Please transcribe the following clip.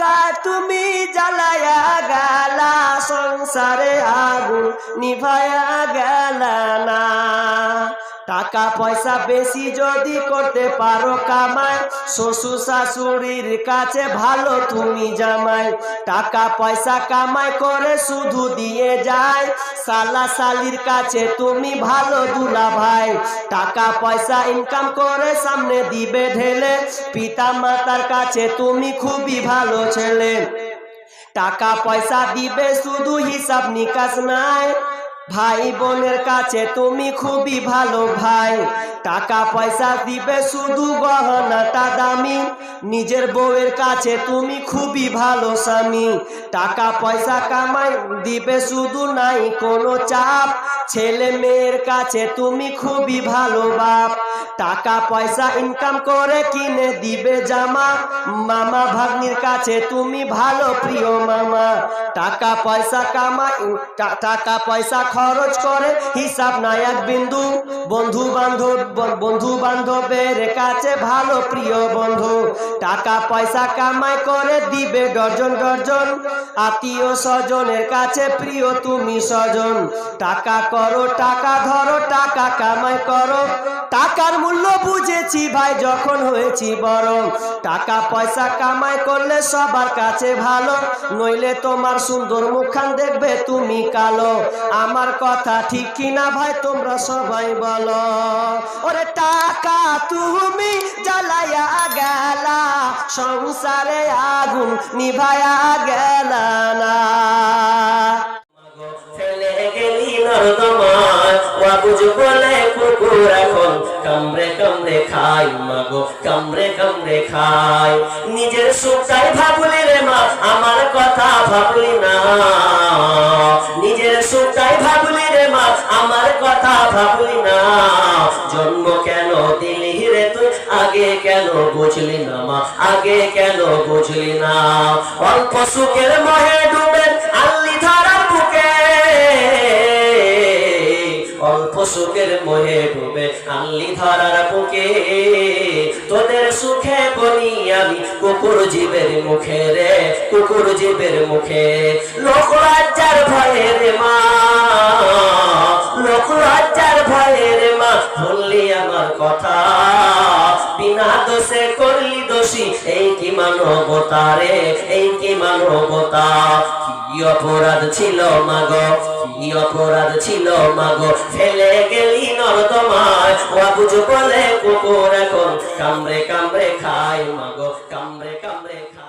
টাকা তুমি জ্বালায়া গালা সংসারে আগুন নিভায়া গেল না। টাকা পয়সা বেশি যদি করতে পারো কামাই, শ্বশুর শাশুড়ির কাছে ভালো তুমি জামাই। টাকা পয়সা কামাই করে শুধু দিয়ে যায় সালা সালির কাছে তুমি ভালো দুলা ভাই। টাকা পয়সা ইনকাম করে সামনে দিবে ঢেলে, পিতা মাতার কাছে তুমি খুবই ভালো ছেলে। টাকা পয়সা দিবে শুধু হিসাব নিকাশ নাই ভাই বোনের কাছে তুমি খুবই ভালো ভাই। টাকা পয়সা দিবে শুধু গহনাটা দামি। নিজের বউয়ের কাছে তুমি খুবই ভালো স্বামী। টাকা পয়সা কামাই দিবে শুধু নাই কোনো চাপ। ছেলে মেয়ের কাছে তুমি খুবই ভালো বাপ। টাকা, পয়সা ইনকাম করে কিনে দিবে জামা। মামা ভাগ্নির কাছে তুমি ভালো প্রিয় মামা। টাকা, পয়সা কামাই টাকা, পয়সা খরচ করে হিসাব নায়ক বিন্দু। বন্ধু বান্ধব বন্ধু বান্ধবের কাছে ভালো প্রিয় বন্ধু। টাকা পয়সা কামাই করে দিবে ডজন ডজন। আত্মীয় স্বজনের কাছে প্রিয় তুমি স্বজন। টাকা করো, টাকা ধরো, টাকা কামাই করো। টাকার মূল্য বুঝেছি ভাই, যখন হয়েছি বড়। টাকা পয়সা কামাই করলে সবার কাছে ভালো। নইলে তোমার সুন্দর মুখান দেখবে তুমি কালো। আমার কথা ঠিক কিনা ভাই, তোমরা সবাই বলো। ওরে টাকা তুমি জ্বালায়া গেলা, সংসারে আগুন নিভায়া গেলা না। কুকুর এখন কামড়ে কামড়ে খাই মাগো, কামড়ে কামড়ে খাই নিজের সুখটাই ভাবলি রে মা, আমার কথা ভাবলি না। নিজের সুখটাই রে মা, আমার কথা ভাবলি না। জন্ম কেন দিলি রে তুই? আগে কেন বুঝলি না মা? আগে কেন বুঝলি না? অল্প সুখের মহে অল্প সুখের মোহে ডুবে আল্লি ধরার বুকে। তোদের সুখে বলি আমি কুকুর জীবের মুখে রে, কুকুর জীবের মুখে। লোক লজ্জার ভয়ে রে মা, লোক লজ্জার ভয়ে রে মা বললি আমার কথা। বিনা দোষী এই কি মানবতা রে? এই কি মানবতা? কি অপরাধ ছিল মাগ? কি অপরাধ ছিল মাগ? ফেলে গেলি নর্দমায় ওয়াবুজ বলে কুকুর এখন কামড়ে কামড়ে খায় মাগ। কামড়ে কামড়ে খায়।